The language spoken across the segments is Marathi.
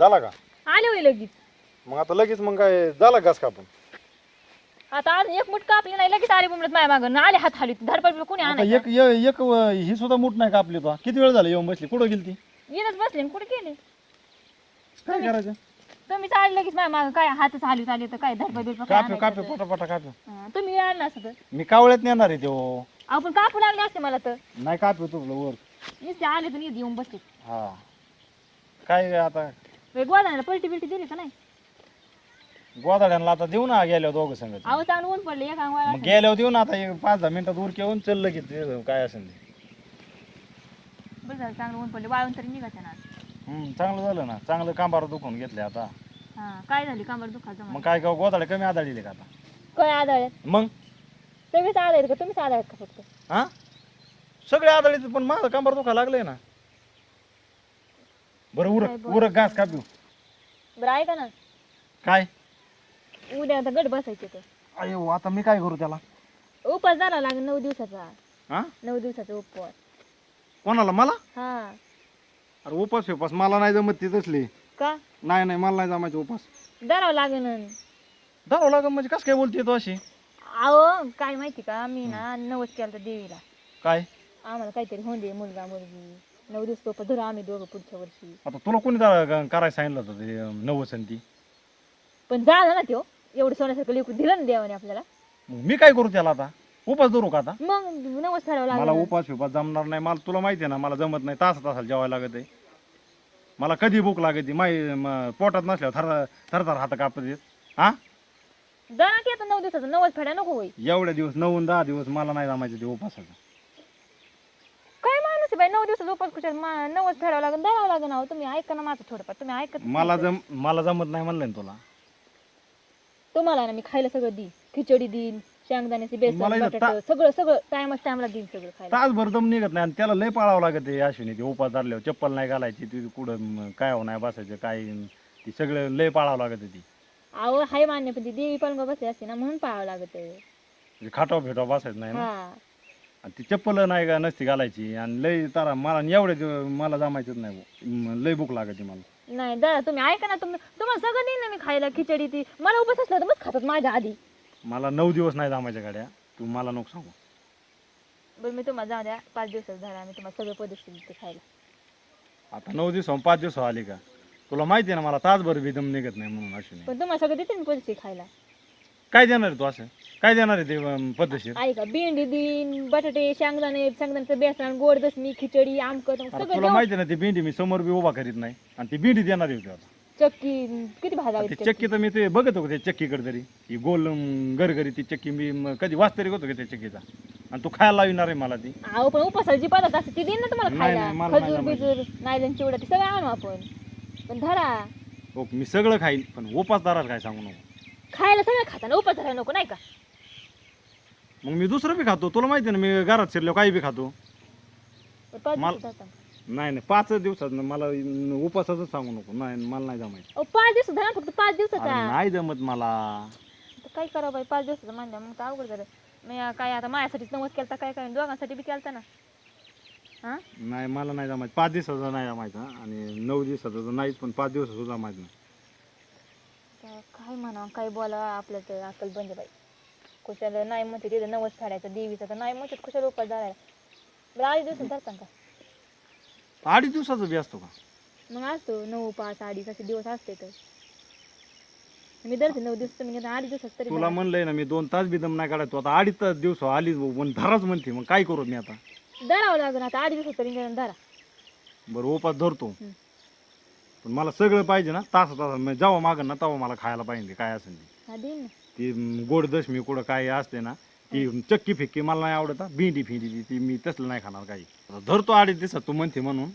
झाला का? आले होईल लगेच. मग आता लगेच मग काय झाला घास कापून? आता आज एक मुठ कापली नाही लगेच आले बुमडत माझ्या मागं. आले हात हाली. धडपड कोणी आता आणायचं? एक एक व- ही सुद्धा मूठ नाही कापली तो किती वेळ झाला येऊन बसली? कुठं गेली ती येणच बसले न कुठे गेले? काय करायचं? तुम्ही चालले लगेच माझ्या मागं. काय हातच हाली चालले तर काय धडपड बिडपड काय कापे कापे आणायचं तर. हा, तुम्ही आणला असं तर. मी कावळ्यात नेणार आहे तो. आपण कापू लागले असते मला तर. नाही कापे तुला वर. नुसते आले तर येऊन बसले. हा. काय आता? गोदाला पलटी बिलटी दिली का नाही? गोदाड्यांना आता देऊ ना गेल्यावर दोघं संगत अहो ऊन पडले एका मग गेल्यावर देऊ ना आता एक पाच दहा मिनिटात उर येऊन चाललं की ते काय असेल ते. बरं झालं चांगलं ऊन पडले वाळून तरी निघायचं ना हम्म, चांगलं झालं ना चांगलं कांबार दुखून घेतले आता. हा काय झाली कांबर दुखायचं मग काय का गोदाडे कमी आदाळले का आता? काय आधार मग? सगळेच आधार का तुम्हीच आधार का फक्त? हा? सगळे आदळीत पण माझं कंबर दुखा लागलंय ना. बरं उरक उरक घास कापू बरं ऐका ना. काय? उद्या आता गट बसायचे तर अयो आता मी काय करू त्याला? उपवास झाला लागेल नऊ दिवसाचा. हा? नऊ दिवसाचा उपवास. कोणाला मला? हा. अरे उपास उपास मला नाही जमत ती तसली. का? नाही नाही मला नाही जमायचं उपास. धरावं लागेल धरावं लागेल म्हणजे कसं काय बोलते तू अशी? अहो काय माहिती का मी ना नवस केलं देवीला. काय? आम्हाला काहीतरी होऊन दे मुलगा मुलगी. नऊ दिवस तो धरू आम्ही दोघं पुढच्या वर्षी. आता तुला कोणी दा- करायला सांगितलं होतं ते अं, ती पण झालं ना त्यो. एवढं सोन्यासारखं लिकून दिलं ना देवाने आपल्याला. मग मी काय करू त्याला आता? उपास धरू का आता? मग नवस फेडावं मला लागेल उपास उपास जमणार नाही. मला तुला माहिती आहे ना मला जमत नाही. तास तासाला जेवायला लागत आहे. मला कधी भूक लागते माई म- पोटात नसल्यावर थर थरथर हात कापत येत हा? जरा की आता नऊ दिवसाचा. नवस फेडा नको होई. एवढ्या दिवस नऊ आणि दहा दिवस मला नाही जमायचं ते उपासाचं. आहे बाई नऊ दिवसाचा उपवास कुठे नवस फेडावं लागेल द्यावं लागेल ना. तुम्ही ऐका ना माझं थोडंफार तुम्ही ऐकत मला. जम मला जमत नाही म्हणलं ना तुला. तुम्हाला ना मी खायला सगळं देईन खिचडी देईन शेंगदाण्याचे बेसन इथं बटाटे सगळं सगळं टायमाच टायमाला देईन सगळं खायला. तासभर दम निघत नाही आणि त्याला लय पाळावं लागत आहे अश्विनी ते उपास धरल्यावर चप्पल नाही घालायची ती कुठं म, काय हो नाही बसायचं काय ती सगळं लय पाळावं लागत ती. अहो हाय मान्य पण ती देवी पण बसली असते ना म्हणून पाहावं लागत म्हणजे खाटाव फेटाव बसायचं नाही ना? हा. आणि ती चप्पल नाही का नसती घालायची. आणि लय तारा मला एवढे मला जमायचंच नाही बुवा. लय भूक लागते मला. नाही दादा तुम्ही ऐका ना तुम्ही तुम्हाला सगळं देईन ना मी खायला खिचडी ती. मला उपवास असला तर मग खातात माझ्या आधी. मला नऊ दिवस नाही जमायच्या गाड्या. तू मला नको सांगू. बरं मी तुम्हाला जाऊ द्या. पाच दिवसात झाला मी तुम्हाला सगळं देते खायला. आता नऊ दिवस पाच दिवस आली का? तुला माहिती आहे ना मला तासभर बी दम निघत नाही म्हणून अश्विनी पण तुम्हाला सगळं देते ना पद्धतशीर खायला. काय देणार आहे तू असं? काय देणार आहे ते अं, पद्धतशीर? ऐका भेंडी देईन बटाटे शेंगदाणे शेंगदाण्याचं बेसन गोड दसमी खिचडी आमकं अरे सगळं तुला माहिती आहे ना ती भेंडी मी समोर बी उभा करीत नाही. आणि ती भेंडी देणार होती आता. चक्की किती भाजा ती चक्की? तर मी ते बघत होतो त्या चक्कीकडे तरी. ही गोल अं, गरगरी ती चक्की मी म, कधी वाच तरी होतो का त्या चक्कीचा? आणि तू खायला लावणार आहे मला ती. अहो पण उपासाला जी पदार्थ असते ती देईन ना तुम्हाला नाही, खायला. नाही, मला नाही खजूर बिजूर नायलन चिवडा ते सगळं आणू आपण. पण धरा. हो मी सगळं खाईन पण उपासदाराला काय सांगू नको. खायला सगळं खाता ना उपास धरायला नको नाही का? मग मी दुसरं बी खातो. तुला माहिती ना मी घरात शिरलो काही बी खातो. पाच मला-. नाही नाही पाच दिवसात ना मला उपासाचं सांगू नको. नाही मला नाही जमायचं. अहो, पाच दिवस फक्त पाच अरे दिवसाचा नाही जमत मला. काय करावं बाई पाच दिवसाचं मानलं मग तर अवघड झालं. मी काय आता माझ्यासाठीच नवस केलता काय काय दोघांसाठी बी केलता ना. हा? नाही मला नाही जमायचं. पाच दिवसाचं नाही जमायचं आणि नऊ दिवसाचं तर नाहीच पण पाच दिवसाचं जमायचं नाही. काय म्हणा काय बोला आपलं तर अकल बंद बाई. कुशाला नाही म्हणते तिथं नवस फेडायचं देवीचं तर नाही म्हणते कुशाला उपास धरायला बरं आधी दिवसात धरता का? अडीच दिवसाचं बी असतो का? मग असतो नऊ पाच अडीच असे दिवस असते तर. मी धरते नऊ दिवस तुम्ही अडीच दिवसात तरी तुला. म्हणलंय ना मी दोन तास बी दम नाही काढायचो आता अडीच तास दिवस आली पण धराच म्हणते मग काय करू मी आता? धरावं लागेल आता अडीच दिवसात तरी धरा. बरं उपास धरतो. हम्म. पण मला सगळं पाहिजे ना तास तास जेव्हा मागं ना तेव्हा मला खायला पाहिजे काय असेल ते. हा देईन ना. ती म, गोड दशमी कुठं काय असते ना ती चक्की फिक्की मला नाही आवडत हा. भेंडी फिंडी ती- ती मी तसलं नाही खाणार काही आता धरतो अडीच दिवसात तू म्हणते म्हणून.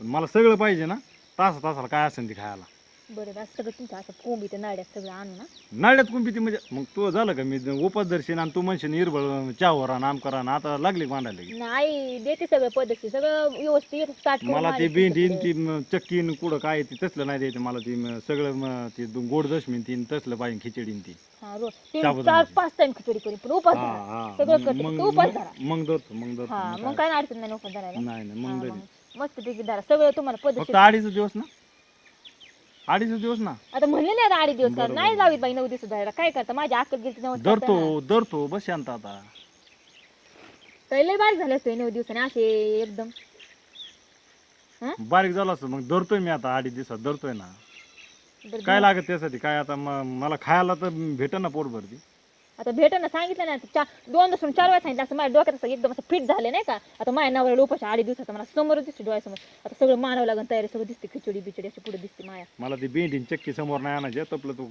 पण मला सगळं पाहिजे ना तास तासाला काय असेल ते खायला बरं सगळं तुमचं असं कोंबी नाड्यात सगळं आणू ना? नाळ्यात कुंपी ती म्हणजे मग तू झालं का? मी उपास दर्शन आणि तू म्हणशील निर्बळ चावर आणि आम करा आता लागली मांडायला. नाही देते सगळं पद्धतशीर सगळं व्यवस्थित स्टार्ट मला ती भेंडी आणि ती म, चक्की आणि कुठं काय ती तसलं नाही द्यायचं मला ती म, सगळं म, ती दु- गोड दशमी ती तसलं पाहिजे खिचडी आणि ती. हा रोज. चार पाच टाइम खिचडी करी पण उपास हा, धरा. हा. सगळं मग- करते मग- तू उपास मग- धरा. मग धरतो मग धरतो हा मग मग काय. काय अडचण नाही उपास धरायला. नाही नाही हा, मग मस्त धरा. सगळं तुम्हाला फक्त अडीच दिवस ना? अडीच दिवस ना. आता म्हणले नाही आता अडीच दिवस. नाही लावीत बाई नऊ दिवस धरायला काय करता? माझी अक्कल गेली नऊ धरतो धरतो. बस शांत आता. लय बारीक झाले असते नऊ दिवसाने असे एकदम. बारीक झालं असतं. मग धरतोय मी आता अडीच दिवसात. धरतोय ना. बरं, काय लागत त्यासाठी? काय आता म- मला खायला तर भेट ना पोट भरती आता भेट ना सांगितलं ना चार दोन दिवस चार वेळा सांगितलं असं माझ्या डोक्यात असं एकदम असं फिट झाले नाही का? आता माझ्या नावाला लोपाच्या अडीच दिवसाचं मला समोर दिसते डोळ्यासमोर. आता सगळं मानवं लागेल तयारी सगळं दिसते खिचडी बिचडी अशी पुढे दिसते माया. मला ती भेंडी चक्की समोर नाही आणायची तपलं तू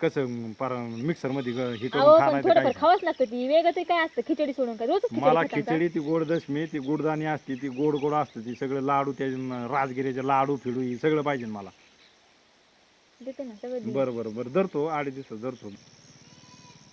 कसं पार मिक्सरमध्ये ग- हे अहो करून पण खाण्याचं थोडंफार काय? खावंच लागतं ती. वेगळं ते काय असतं? खिचडी सोडून काय? रोजच खिचडी मला? खिचडी ती गोड दशमी ती गुडदाणी असते ती गोड गोड असते ती सगळं लाडू त्या राजगिरीचे लाडू फिडू ही सगळं पाहिजे मला. देते ना सगळं देते. बरं बरं बरं. धरतो अडीच दिवसात धरतो.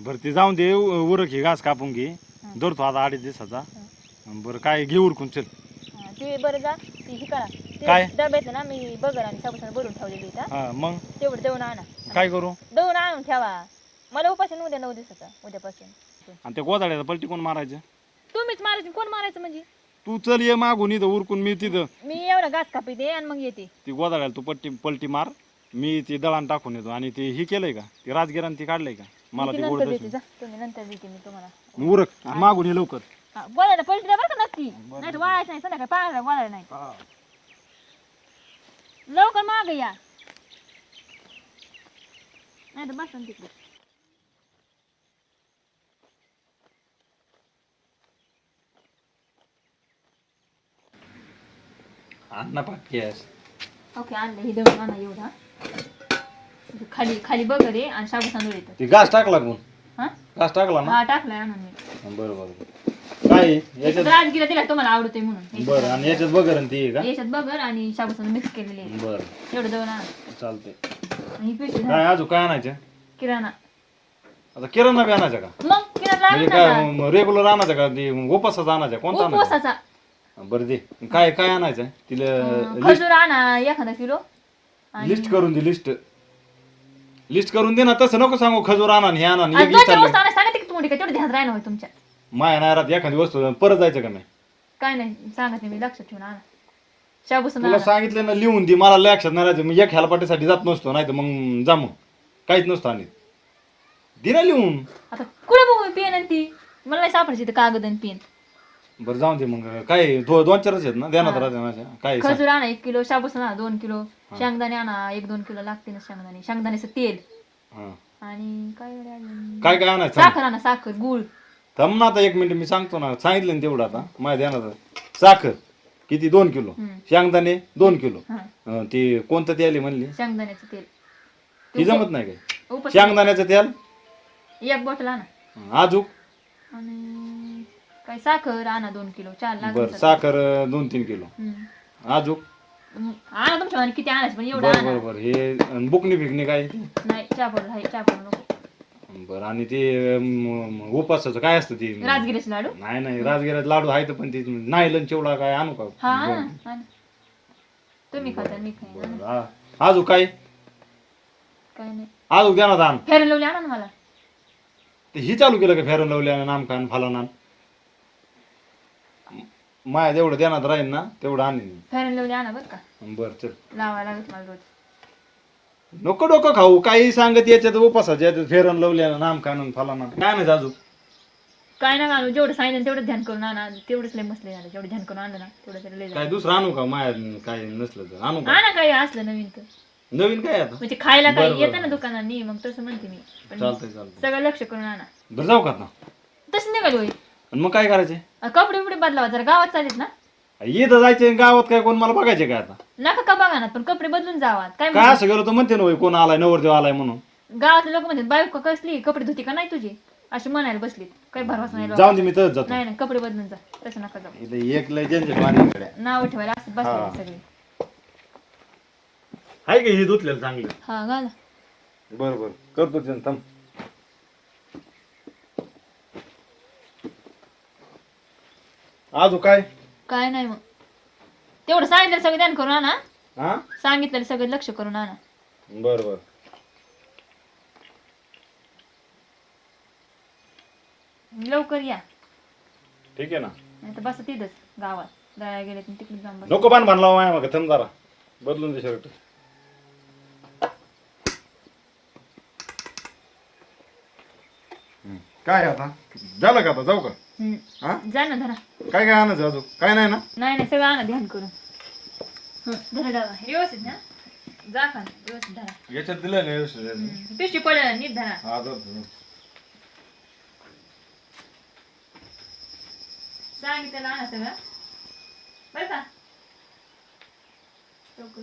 बरं ती जाऊन दे उ- उरक ही घास कापून घे. धरतो आता अडीच दिवसाचा. बरं काय घे उरकून चल. हा, ते बरं जा ती हे करा. ते काय? डब्यात ना मी बगर आणि भरून ठेवलेली हा. मग? तेवढं दळून आणा. काय करू? दळून आणून ठेवा. मला उपासून उद्या नऊ दिवसाचा उद्यापासून. आणि त्या गोदाड्याला पलटी कोण मारायचं? तुम्हीच मारायचं कोण मारायचं म्हणजे? तू चल ये मागून इथं उरकून मी तिथं. मी एवढा घास कापी दे आणि मग येते. ती गोदाड्याला तू पट्टी पलटी मार. मी ती दळण टाकून येतो. आणि ते ही केलंय का? ती राजगिरान ती काढलंय का? मला ती ती गोड नंतर देते जा तुम्ही नंतर देते मी तुम्हाला. उरक मागून ये लवकर. हा, बोलायला पैसे द्या बरं का नक्की नाही तर वाळायचं नाही संध्याकाळी पाहायला बोलायला नाही. लवकर माग या. नाही तर बस तिकडे. अण्णा पाटक्यास ओके आणलं. हे दळून आणा एवढा खाली खाली बघ रे आणि शाबू तांदूळ येतं ती घास टाकला कोण हा? घास टाकला ना? हा टाकलाय आणून मी. बरं बरं काय याच्यात राजगिरा दिला तुम्हाला आवडतोय म्हणून? बरं आणि याच्यात बघ ती आहे का? याच्यात बगर आणि शाबू तांदूळ मिक्स केलेले आहे बरं. एवढं आणा. चालतंय. आणि काय अजून काय आणायचं? किराणा. आता किराणा बी आणायचा का? मग किराणा म्हणजे काय रेग्युलर आणायचा का? ती उपासाचा आणायचा कोणता आणायचा? उपवासाचा बरं दे. काय काय आणायचं? तिला अं, खजूर आणा एखादा किलो. आणि लिस्ट करून दे लिस्ट लिस्ट करून दे ना तसं नको सांगू खजूर आणा आणि हे आणा आणि आणि एक दोन चार विचारलं. वस्तू आणा सांगा की तुम्ही काय तेवढं ध्यान राहिलं होय तुमच्या. माया नाही राहत एखादी वस्तू परत जायचं का नाही? काय नाही सांगत नाही मी लक्षात ठेवून आणा. शाबूसन तुला आणा. सांगितलं ना लिहून दे मला लक्षात नाही राहायचं मी एक हेलपाटीसाठी जात नसतो नाही तर मग जा मग. काहीच नसतं आणि. दे ना लिहून. आता कुठे बघू पेन आणि ती? मला नाही सापडायची कागद आणि पेन बरं जाऊन दे मग. काय दो- दोन चारच आहेत ना? राहते माझ्या काय सांग. खजूर आणा एक किलो शाबूसन आणा दोन किलो. शेंगदाणे आणा एक दोन किलो लागते ना शेंगदाणे. शेंगदाण्याचं तेल. हा. आणि काय अजून? काय काय आणायचं सांग. साखर आणा साखर गुळ. थांब ना आता एक मिनिट मी सांगतो ना. सांगितलं ना तेवढं आता. माझ्या आहे. साखर किती? दोन किलो. हम्म. शेंगदाणे दोन किलो. हा. अं, ती कोणतं तेल आहे म्हणली? शेंगदाण्याचं तेल. ती जमत नाही काय? उपास शेंगदाण्याचं तेल? एक बॉटल आणा. आजूक आणि काय साखर आणा दोन किलो चार बर साखर अं, दोन तीन किलो. आजूक? आणा तुमच्या मनाने किती आणायचं पण एवढं बर आणा. बर बर. हे अं, बुकनी फिकणी काय? ते? नाही आहे नको. बर आणि ते अं, उपासाचं काय असतं ते? राजगिरीचे लाडू? नाही नाही राजगिरात लाडू आहे तर पण ते नायलन चिवडा काय आणू का? हा बरं. आणा, आणा. तुम्ही खाता मी खाईन. आणा. बरं. आजूक काय? काय नाही. आजूक द्या ना आण फेरन लावली आणा ना मला. ते ही चालू केलं का फेरन लावली आणि नामखान फलाना माया जेवढं देण्यात राहील ना तेवढं आणीन फेरन लावली आणा बरं का? बर चल. लावा लागत मला रोज. नको डोकं खाऊ. काही सांगत याच्यात उपासाच्या याच्यात फेरन लावली आणि नामखान आणि फलाना. काय नाही अजून? काय ना आणू जेवढं सांगितलं तेवढं ध्यान करून आणा. तेवढंच लय मस्त झालं. जेवढं ध्यान करून आणलं ना तेवढं तरी लय काय दुसरं आणू का? माया काय नसलं तर. आणू का? आणा काही असलं नवीन तर. नवीन काय आता? म्हणजे खायला बरं, काही बरं. येतं ना दुकानांनी मग तसं म्हणते मी. पण चालतंय चालतंय. सगळं लक्ष करून आणा. बरं जाऊ का आता? तसं निघाली होय. आणि मग काय करायचे? कपडे बिपडे बदलावा जरा गावात चालेत ना. इथं जायचे गावात काय कोण मला बघायचे काय आता? नका का बघा ना पण कपडे बदलून जावा काय काय असं गेलो तर म्हणते ना होय, कोण आलाय नवरदेव आलाय म्हणून. गावातले लोक म्हणतात बायको कसली कपडे धुती का नाही तुझी? अशी म्हणायला बसलीत. काही भरवसा नाही जाऊन. दे मी तसंच जातो. नाही नाही कपडे बदलून जा. तसं नका जाऊ. इथं एक लय माझ्याकडे नाव ठेवायला असं हा. बसले सगळे. आहे का हे धुतलेलं चांगलं? हा घाला. बर बर. करतो थांब. आजू काय? काय नाही मग. तेवढं सांगितलं सगळं ध्यान करून आणा. सांगितलं सगळं लक्ष करून आणा. बर बर. लवकर या. ठीक आहे ना? नाही तर बस तिथंच गावात. दया गेले तिकडे जाऊन नको पण म्हणला माया मग थम जरा. बदलून दे शर्ट. काय आता? झालं का आता? जाऊ का? हा? जा ना धरा. काय काय आणायचं अजून? काय नाही ना? नाही नाही सगळं आणा ध्यान करून. हं, धरा डावा. व्यवस्थित ना? जा का व्यवस्थित धरा. याच्यात दिलं नाही व्यवस्थित. हम्म. पिशवी पडेल नीट धरा. हा सांगितलं आणा सगळं. बरं का? लवकर.